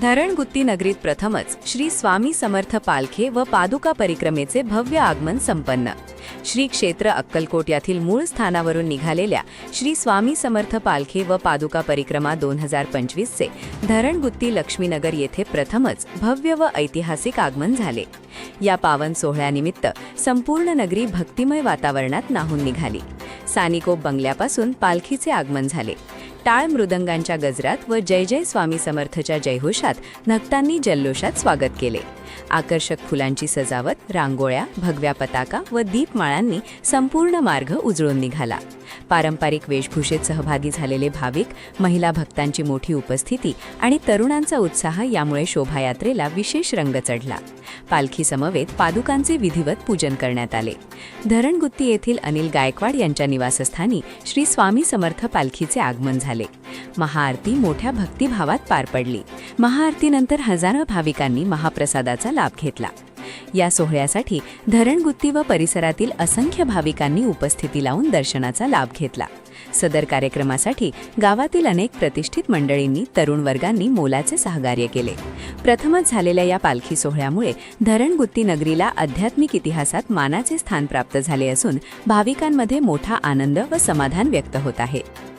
धरणगुत्ती नगरीत प्रथमच श्री स्वामी समर्थ पालखे व पादुका परिक्रमेचे भव्य आगमन संपन्न. श्री क्षेत्र अक्कलकोट यातील मूळ स्थानावरून निघालेल्या श्री स्वामी समर्थ पालखे व पादुका परिक्रमा दोन हजार पंचवीसचे धरणगुत्ती लक्ष्मीनगर येथे प्रथमच भव्य व ऐतिहासिक आगमन झाले. या पावन सोहळ्यानिमित्त संपूर्ण नगरी भक्तिमय वातावरणात नाहून निघाली. सानिकोप बंगल्यापासून पालखीचे आगमन झाले. टाळ मृदंगांच्या गजरात व जय जय स्वामी समर्थच्या जयघोषात भक्तांनी जल्लोषात स्वागत केले. आकर्षक फुलांची सजावट रांगोळ्या भगव्या पताका व दीपमाळांनी संपूर्ण मार्ग उजळून निघाला. पारंपरिक वेशभूषेत सहभागी झालेले भाविक महिला भक्तांची मोठी उपस्थिती आणि तरुणांचा उत्साह यामुळे शोभायात्रेला विशेष रंग चढला. पालखी समवेत पादुकांचे विधिवत पूजन करण्यात आले. धरणगुत्ती येथील अनिल गायकवाड यांच्या निवासस्थानी श्री स्वामी समर्थ पालखीचे आगमन झाले. महाआरती मोठ्या भक्तिभावात पार पडली. महाआरतीनंतर हजारो भाविकांनी महाप्रसादाचा लाभ घेतला. या सोहळ्यासाठी धरणगुत्ती व परिसरातील असंख्य भाविकांनी उपस्थिती लावून दर्शनाचा लाभ घेतला. सदर कार्यक्रमासाठी गावातील अनेक प्रतिष्ठित मंडळींनी तरुण वर्गांनी मोलाचे सहकार्य केले. प्रथमच झालेल्या या पालखी सोहळ्यामुळे धरणगुत्ती नगरीला आध्यात्मिक इतिहासात मानाचे स्थान प्राप्त झाले असून भाविकांमध्ये मोठा आनंद व समाधान व्यक्त होत आहे.